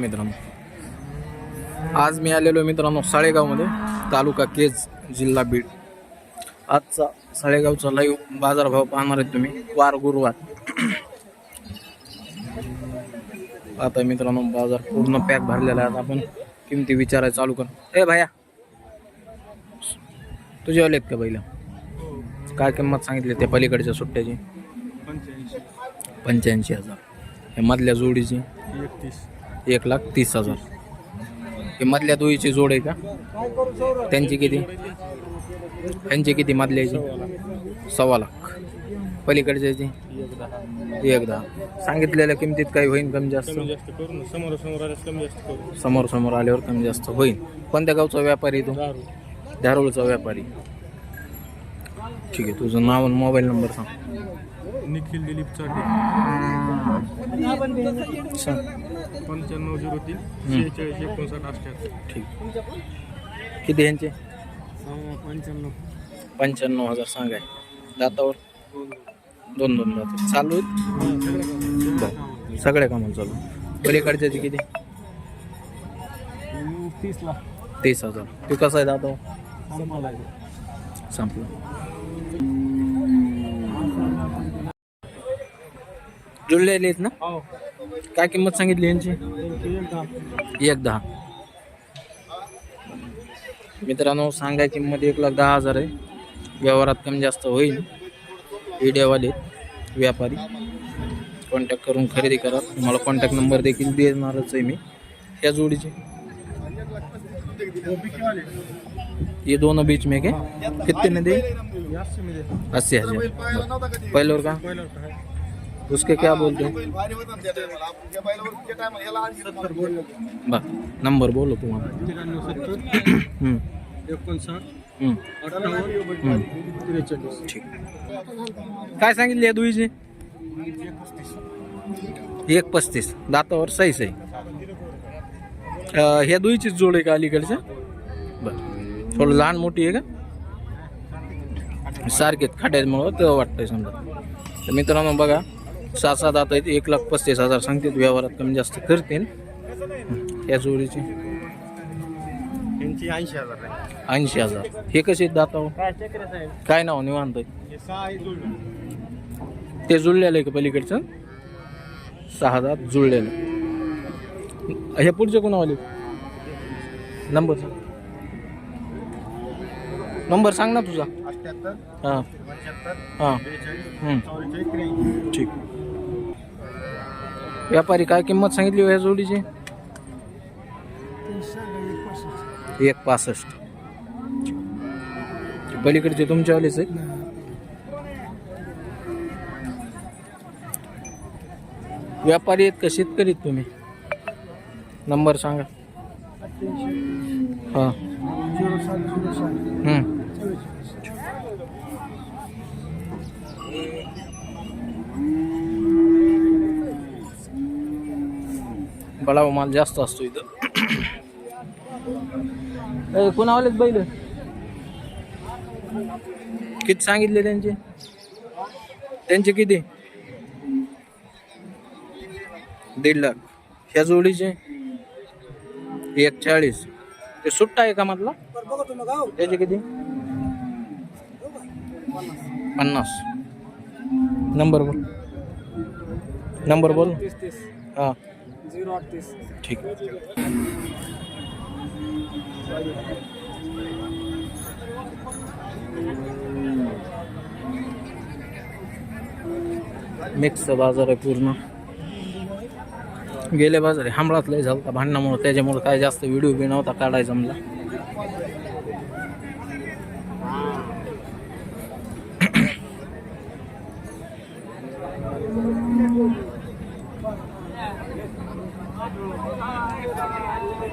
मित्रांनो. आज मी आलेलो मित्रांनो साळेगावमध्ये तालुका केज जिल्हा बीड. आजचा साळेगावचा लाईव्ह बाजारभाव पाहणार आहेत तुम्ही वार गुरुवार. आता मित्रांनो बाजार पूर्ण पॅक भरलेला आहे आता आपण किमती विचारायला चालू कर. ए भाया तुझे आलेत का पहिलं काय किंमत सांगितली त्या पलीकडच्या सुट्ट्याची? पंच्याऐंशी. हजार. हे मधल्या जोडीची? एकतीस. एक लाख तीस हजार. हे मधल्या दोईची जोड आहे का? त्यांची किती? त्यांची किती मधल्याची सव्वा लाख. पलीकडच्याची एक दहा. सांगितलेल्या किमतीत काही होईल कमी जास्त? समोर समोर आल्यावर कमी जास्त होईल कोणत्या गावचा व्यापारी तो? धारोळचा व्यापारी. ठीक आहे तुझं नाव आणि मोबाईल नंबर सांग. निखिल दिलीप चाटे. पंच्याण्णव झिरो तीन शेहेचाळीस एकोणसाठ अठ्ठ्याहत्तर. ठीक. किती यांचे? पंच्याण्णव. पंच्याण्णव हजार सांगाय दातावर? दोन दोन दात. चालू आहेत. सगळ्या कामाला चालू. पलीकडच्याची किती? तीसला. तीस हजार. तू कसं आहे दातावर? संपलं. जुळलेले आहेत ना? हो. काय किंमत सांगितली यांची? एक दहा. एक दहा मित्रांनो सांगाय किंमत एक लाख दहा हजार आहे. व्यवहारात कमी जास्त होईल. मीडियावाले व्यापारी कॉन्टॅक्ट करून खरेदी करा. तुम्हाला कॉन्टॅक्ट नंबर देखील देणारच आहे मी. या जोडीचे. ये दोनों बीच में के कितने दे अस्सी हजार. पहले और का? पहिलं उसके क्या बोलते हैं? बा नंबर बोलो ठीक। काय सांगितले या दुईचे एक पस्तीस. दातावर सहीच आहे. अं, ह्या दुईचीच जोड आहे का अलीकडच्या? बरं. थोडं लहान मोठी आहे का? सारखेत खाट्यामुळं तर वाटतंय समजा. तर मित्रांनो बघा. सहा सात दात आहेत. एक लाख पस्तीस हजार सांगतात व्यवहारात कमी जास्त करतील. या जोडीची. यांची ऐंशी हजार ऐंशी हजार. हे कसे आहेत दातावर? काय नाव निवांत हे ते जुळलेलं आहे का पलीकडचं? सहा दात जुळलेलं. हे पुढचे कोणावाले? नंबर सांग. नंबर सांग ना तुझा. अठ्ठ्याहत्तर हां. हां. ठीक. व्यापारी काय किंमत सांगितली हो या जोडीची? एक पासष्ट. पलीकडचे तुमच्यावालेच आहेत? व्यापारी आहेत का शेतकरी आहेत तुम्ही? नंबर सांगा. हां. बळाव माल जास्त असतो इथं. ए, कोणावालेत बैल? किती सांगितले त्यांचे? त्यांचे किती? दीड लाख. ह्या जोडीचे? एक चाळीस ते सुट्टा आहे का मधला? त्याचे किती? पन्नास. नंबर बोल. नंबर बोल. हां. झिरो अडतीस ठीक. मिक्स बाजार आहे पूर्ण. गेले बाजार आहे हमळात लय झालं भांडणामुळं त्याच्यामुळं काय जास्त व्हिडिओ बी नव्हता काढायचा मला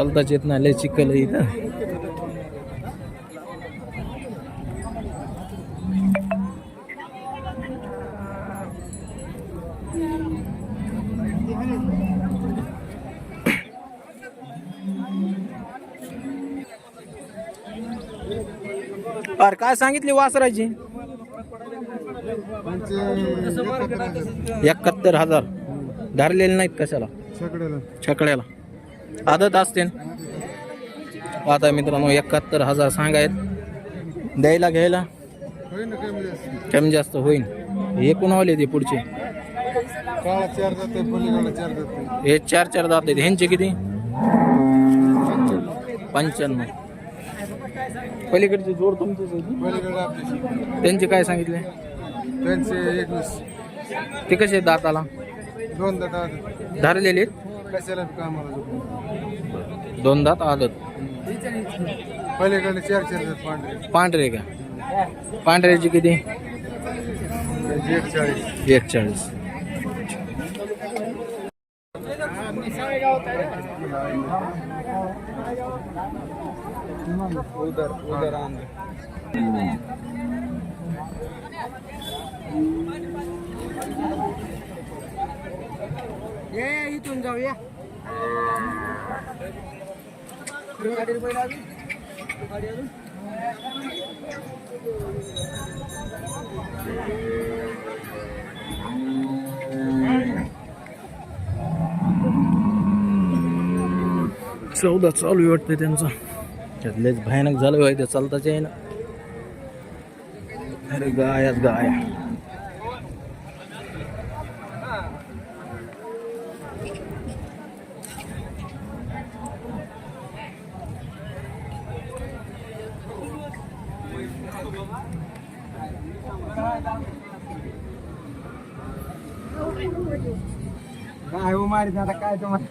चालताच येत नाही लय चिखल इथं. अरे काय सांगितली वासराची एकाहत्तर हजार. धरलेले नाहीत कशाला? छकड्याला. आदत असते. आता मित्रांनो एकाहत्तर हजार सांगायत द्यायला घ्यायला? कमी जास्त होईल हे कोणावले ते पुढचे? हे चार चार दात आहेत. ह्यांचे किती? पंच्याण्णव. पलीकडची जोड आपली त्यांचे काय सांगितले? त्यांचे एकवीस ते कसे दाताला? दोन दटात धरलेले कशाला कामाला. दोन दात आदत पलीकडे चार चार पांढरे. पांढरे का? पांढऱ्याची किती? त्यांचे एक चाळीस एक चाळीस उदर उदर आंध्र इथून जाऊया. चौदा चालू आहे वाटतं त्यांचं. त्यातलेच भयानक झालं आहे ते चालताच आहे ना. अरे गायात गाय. काय हो मारी आता काय तुम्हाला?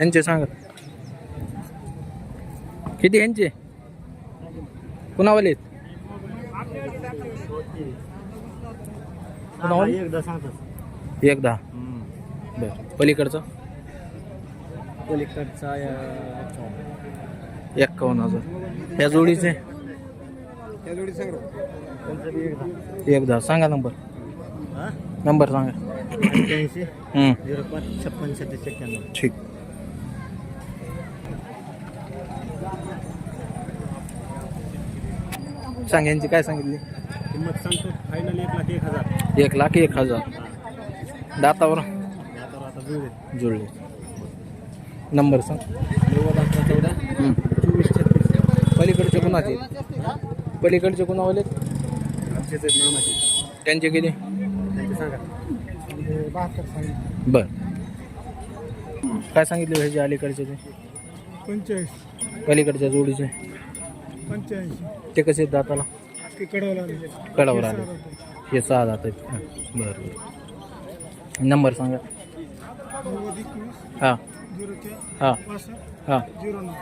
यांचे सांगा. किती यांचे? कुणावाले आहेत? कुणावाले? एकदा सांगतात. एक दहा बर पलीकडचं? पलीकडचा एक्कावन्न हजार. ह्या जोडीचे? त्या जोडी सांग त्यांचा बी एकदा. एक दहा सांगा नंबर. नंबर सांगा. अठ्ठ्याऐंशी झिरो पाच छप्पन छत्तीस एक्क्याण्णव. ठीक. सांग यांची काय सांगितली? किंमत सांगतो फायनल एक लाख एक हजार. एक लाख एक हजार. दातावर आता जुळले. नंबर सांग. नव्वद अकरा चौदा. चोवीस छत्तीस. पलीकडचे कुणाचे? पलीकडचे कुणावाले? आमचेच आहेत मामाचे त्यांचे किती? बहात्तर सांगितलं बर. काय सांगितले ह्याचे अलीकडचे ते? पंचेचाळीस. पलीकडच्या जोडीचे? पंच्याऐंशी ते कसे आहेत दाताला? ते कडवला कडावर आले. हे सहा दात आहेत. हां, बरं बरं. नंबर सांगा. नव्वद एकवीस. हां. झिरो चार. हां. पासष्ट हां. झिरो नऊ.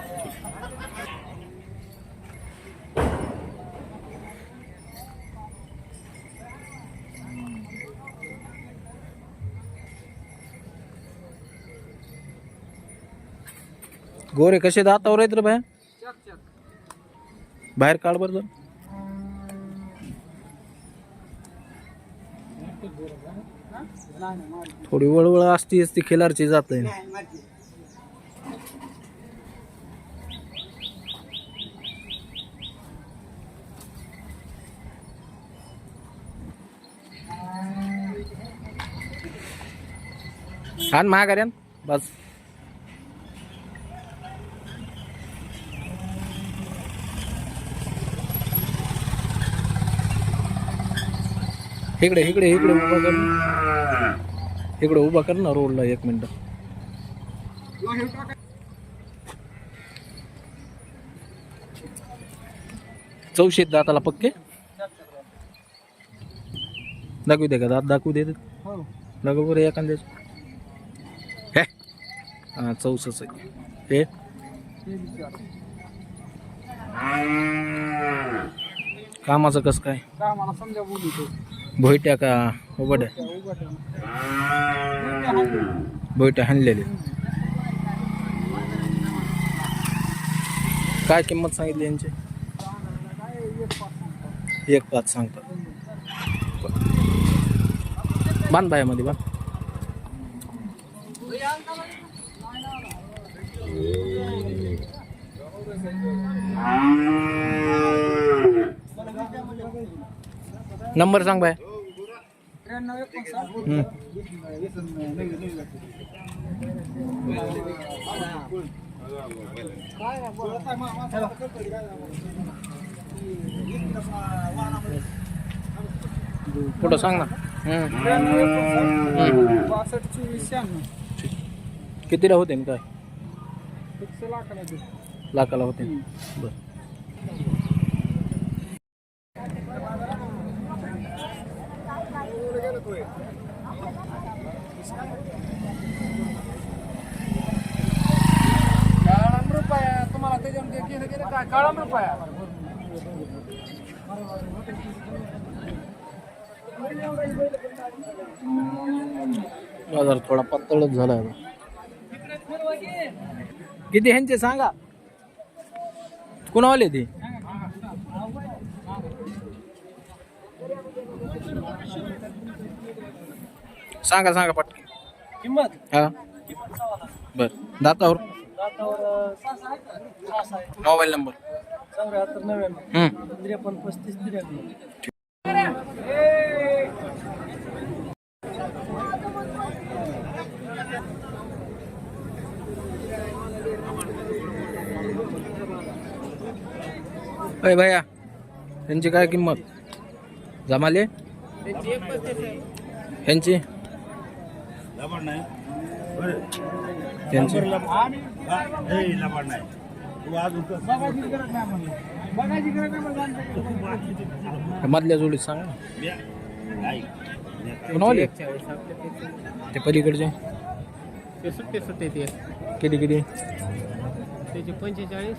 गोरे कसे दातावर आहेत रे बाया बाहेर काढ बरं जरा. थोडी वळवळ असती असती खिलारची जात आहे. आण महागार्यान बस. इकडे इकडे इकडे उभा कर ना. इकडे उभा कर ना रोडला एक मिनिट. चौशेत दाताला पक्के? दाखवू दे का दात? दाखवू दे हो. दाखव बरं एखाद्याच. हे. हां चौसच आहे. हे. कामाचं कसं काय? का मला समजा बोलू भोईटा का ओबड़े बोईटा हन ले ले। काय किंमत सांगितली यांचे? एक पाच सांगतात बाँध बायामध्ये बाँध नंबर संग भाई हम्म. पुढं सांग ना हम्म. हम्म. बासष्ट चोवीस शहाण्णव कितीला होते न काय एकशे लाखाला दे. लाखाला होते बर काळाम रुपया तुम्हाला त्याच्यामध्ये गेलं गेलं काय काळाम रुपया बाजार थोडा पातळच झाला आहे किती ह्यांचे सांगा. कुणावाले ते? सांगा सांगा पटकन. किंमत? हा. बर. दातावर? Mobile number. चौऱ्याहत्तर नव्याण्णव. त्रेपन्न पस्तीस त्र्याण्णव. अय भैया त्यांची काय किंमत? जमाले? ह्यांची त्यांची मधल्या जोडीत सांगा ना. ते पलीकडचे? किती किती? त्याचे पंचेचाळीस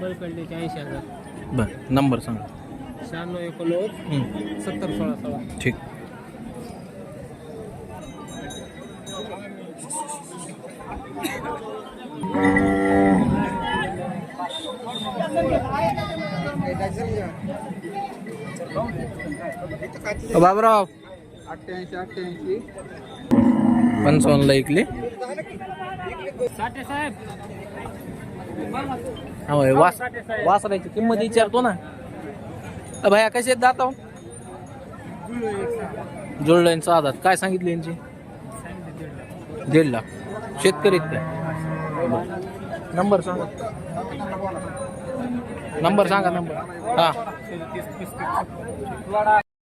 पलीकडल्याचे ऐंशी हजार बर नंबर सांगा. शहाण्णव एकोणनव्वद. सत्तर सोळा सोळा. ठीक. बाबराव. अठ्ठ्याऐंशी अठ्ठ्याऐंशी. पंचावन्नला साहेब होय वास वासराची किंमत विचारतो ना. भैया कसे आहेत दाता जुळलं सहा दात काय सांगितले यांची? दीड लाख. शेतकरी काय बरं. नंबर सांगा. नंबर सांगा नंबर. हा.